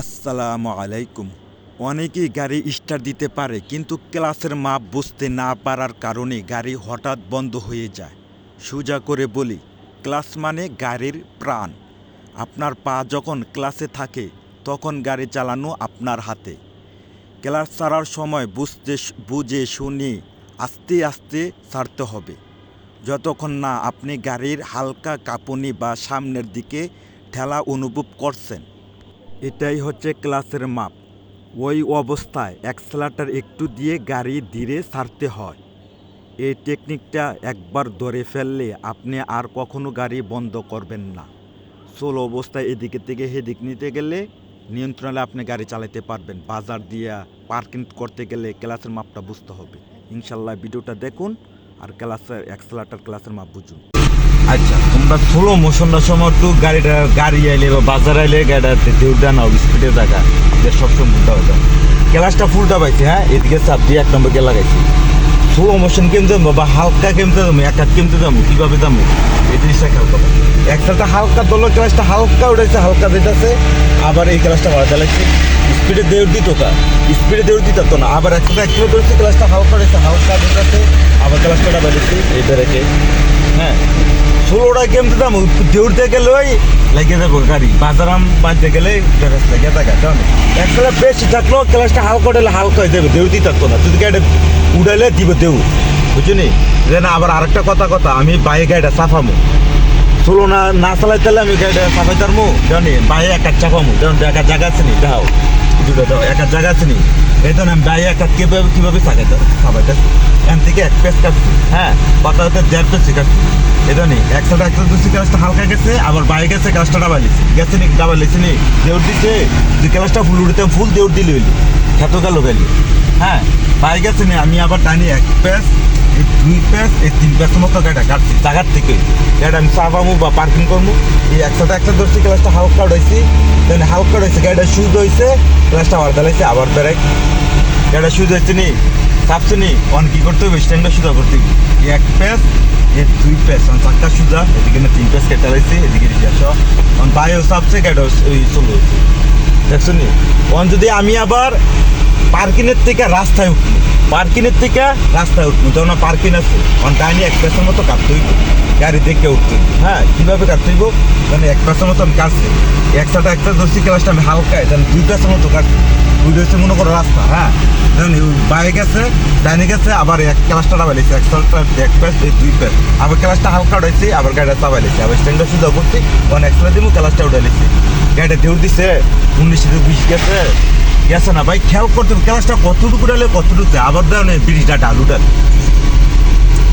আসসালামু আলাইকুম। অনেকেই গাড়ি স্টার্ট দিতে পারে, কিন্তু ক্লাসের মাপ বুঝতে না পারার কারণে গাড়ি হঠাৎ বন্ধ হয়ে যায়। সোজা করে বলি, ক্লাস মানে গাড়ির প্রাণ। আপনার পা যখন ক্লাসে থাকে, তখন গাড়ি চালানো আপনার হাতে। ক্লাস ছাড়ার সময় বুঝতে বুঝে শুনে আস্তে আস্তে ছাড়তে হবে। যতক্ষণ না আপনি গাড়ির হালকা কাঁপুনি বা সামনের দিকে ঠেলা অনুভব করছেন। এটাই হচ্ছে ক্লাসের মাপ। ওই অবস্থায় অ্যাক্সেলাটার একটু দিয়ে গাড়ি ধীরে ছাড়তে হয়। এই টেকনিকটা একবার ধরে ফেললে আপনি আর কখনো গাড়ি বন্ধ করবেন না। সোলো অবস্থায় এদিকে থেকে হেদিক নিতে গেলে নিয়ন্ত্রণে আপনি গাড়ি চালাতে পারবেন। বাজার দিয়া পার্কিং করতে গেলে ক্লাসের মাপটা বুঝতে হবে। ইনশাল্লাহ ভিডিওটা দেখুন আর ক্লাসের অ্যাক্সেলাটার ক্লাসের মাপ বুঝুন। আচ্ছা তোমরা স্লো সময় একটু গাড়িটা, গাড়ি আইলে বা বাজার আইলে গাড়িটা দেউটা নাও স্পিডে থাকা। যে সবসময় ফুলটা যাও ক্লাসটা ফুলটা পাইছি হ্যাঁ? এদিকে চাপ দিয়ে এক নম্বর কে লাগাইছি। স্লো মোশন কেমতে যাব বা হালকা কেমতে যাব এক হাত কেমতে যাব কীভাবে যাব এই জিনিসটা খেয়াল করো। একসাথে হালকা দল ক্লাসটা হালকা উঠেছে হালকা দিতেছে, আবার এই ক্লাসটা ভাড়া চালাইছি স্পিডে দেউর দিত তা স্পিডে দেউর দিত তো না, আবার একসাথে এক কিলো ধরেছি ক্লাসটা হালকা উঠেছে হালকা দিতেছে, আবার ক্লাসটা বেড়েছি এই বেড়েকে হ্যাঁ? ষোলোটা কেমতে দাম দেউড়তে গেলে ওই লেগে যাব গাড়ি। বাজারাম বাঁধতে গেলে ড্রেস লেগে থাকা কারণ একসাথে বেশি থাকলেও ক্লাসটা হালকা উঠলে হালকা হয়ে যাবে দেউড়তেই থাকতো না। যদি গাড়ি উঠাইলে দিব দেউ বুঝলি যে না, আবার আরেকটা কথা কথা, আমি বাইরে গাড়িটা সাফামো ষোলো না না চালাই তাহলে আমি গাড়িটা সাফাই তারমু, জানি? বাইরে একা চাপামু, যেমন একা জায়গা আছে নি দাও একা জায়গা আছে নি। এই তো আমি বাইরে একটা কীভাবে কীভাবে সাজাইতে সাবাইতেছি এখান থেকে এক পেস কাটছি হ্যাঁ? হতে দেড় পেস কাটছি। এটা নেই একসাথে একটা দুশি ক্লাসটা হালকা গেছে, আবার বাইরে গেছে ক্লাসটা ডাবা লিছি গেছে নি ডাবা লিছি নি? দেউর দিছে, যে ক্লাসটা ফুল উঠতে ফুল দেউর দিলি হইলি। খেত গেল গেলি। হ্যাঁ? বাইরে গেছে নি, আমি আবার টানি এক পেস এই দুই পেস এই তিন পেস মতো গাড়িটা কাটছি জায়গার থেকে। গাড়িটা আমি চাপামু বা পার্কিং করব। এই একসাথে একটা ধরছি ক্লাসটা হালকা উঠাইছি দেন হালকা উঠাইছে গাড়িটা সুদ হয়েছে ক্লাসটা আবার দাঁড়াইছে, আবার ব্রেক গাড়িটা সুদ হয়েছে নি? চাপছে নি? অন কি করতে হবে? স্ট্যান্ডটা সুদা করতে হবে। এক পেস এই দুই পেস অন চারটা সুদা এদিকে তিন পেস কেটে লাইছে, এদিকে দিকে অন বাইও চাপছে গাড়িটা ওই চলো দেখছ নি অন যদি আমি আবার পার্কিংয়ের থেকে রাস্তায় উঠবো। পার্কিংয়ের থেকে রাস্তায় উঠবো তখন পার্কিং আছে অন টাইনি এক পেসের মতো কাটতে হইব গাড়ি দেখে উঠতে। হ্যাঁ কীভাবে কাটতে হইব মানে এক পেসের মতো আমি কাটছি একসাথে একটা দর্শি ক্লাসটা আমি হালকা দুই পেসের মতো কাটছি হচ্ছে মনে করো রাস্তা হ্যাঁ? দেখুন বাইরে গেছে, ডাইনে গেছে, আবার এক ক্লাসটা ডাবাইলেছে এক সালটা এক পেস এই দুই পেস আবার ক্লাসটা হালকা উঠাইছি আবার গাড়িটা চাবাইলেছি আবার স্ট্যান্ডটা সুদা করছি অন একসাথে দিব ক্লাসটা উঠাইলেছি গাড়িটা দেউর দিছে, উনিশ বিশ গেছে। গেছে না ভাই, খেয়াল করতে ক্লাসটা কতটুকু ডালে কতটুকু আবার দেয় না ব্রিজটা ডালু ডাল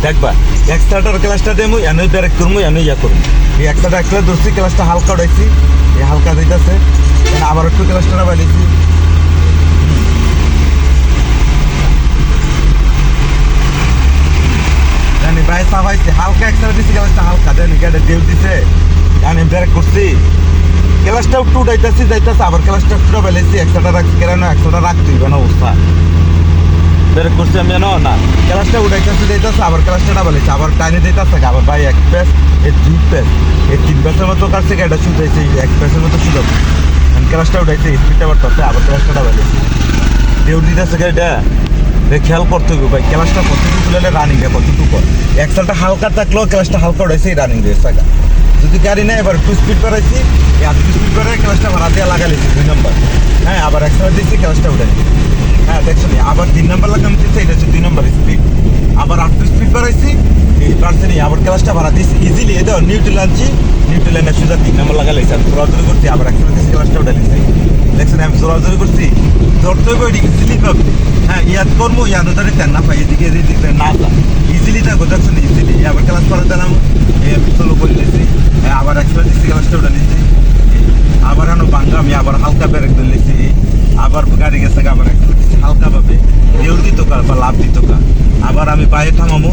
দেখবা এক স্টার্টার ক্লাসটা দেবো এনই ব্রেক করব এনই ইয়া করব এই এক স্টার্টার একটা ধরছি, ক্লাসটা হালকা উঠাইছি এই হালকা দিতেছে আবার একটু ক্লাসটা বাড়িয়েছি জানি ভাই সাবাইছে হালকা একটা দিছি ক্লাসটা জানি দেউ দিছে জানি ব্রেক করছি। ক্লাসটা একটু উঠাইতেছি, যাইতেছে, আবার ক্লাসটা একটু বেলেছি একশোটা রাখছি, কেন একশোটা রাখতে হইবে না অবস্থা। বের করছি আমি জানো না ক্লাসটা উঠাইতেছি, যাইতেছে, আবার ক্লাসটা ডাবালেছি আবার টাইনে দিতেছে আবার ভাই, এক পেস, এই দুই পেস, এই তিন পেসের মতো কাছে গাড়িটা শুধাইছে এক পেসের মতো শুধাবো ক্লাসটা উঠাইছে স্পিডটা বাড়তেছে, আবার ক্লাসটা ডাবালেছি দেউ দিতেছে গাড়িটা। খেয়াল করতে হবে ভাই, ক্লাসটা কতটুকু রানিং রানিংটা কতটুকু কর একসালটা হালকা থাকলেও ক্লাসটা হালকা রয়েছে এই রানিং দিয়ে থাকা যদি গাড়ি নেই এবার টু স্পিড এত আর স্পিড করে ক্লাসটা ভাড়া দিয়ে লাগাইছি দুই নম্বর হ্যাঁ আবার একসাথে দিচ্ছি ক্লাসটা উঠাইছি হ্যাঁ দেখছ আবার তিন নম্বর লাগাম দিচ্ছে এটা হচ্ছে দুই নম্বর স্পিড আবার আট স্পিড বাড়াইছি। বাড়ছে নি আবার ক্লাসটা ভাড়া দিচ্ছি ইজিলি এ দাও নিউট্রেল আনছি। নিউট্রেল সুদা তিন নম্বর লাগাইছি আর জোরাজোরি করছি, আবার একসাথে দিচ্ছি ক্লাসটা উঠাইছি দেখছেন, আমি জোরাজোরি করছি। ধরতে হবে ওইদিকে ইজিলি পাবে হ্যাঁ ইয়াদ করব ইয়াদ ধরে তেন না পাই এদিকে এদিকে না ইজিলি থাকো, দেখছেন ইজিলি আবার ক্লাস করে দিলাম আমি চলো করে নিয়েছি আবার একসাথে দিচ্ছি ক্লাসটা উঠে নিয়েছি আবার আনো বাঙ্গা আমি আবার হালকা ব্রেক ধরেছি আবার গাড়ি গেছে আবার একসাথে দিচ্ছি হালকা ভাবে দেউর দিত বা লাভ দিত কার। আবার আমি বাইরে থামামো।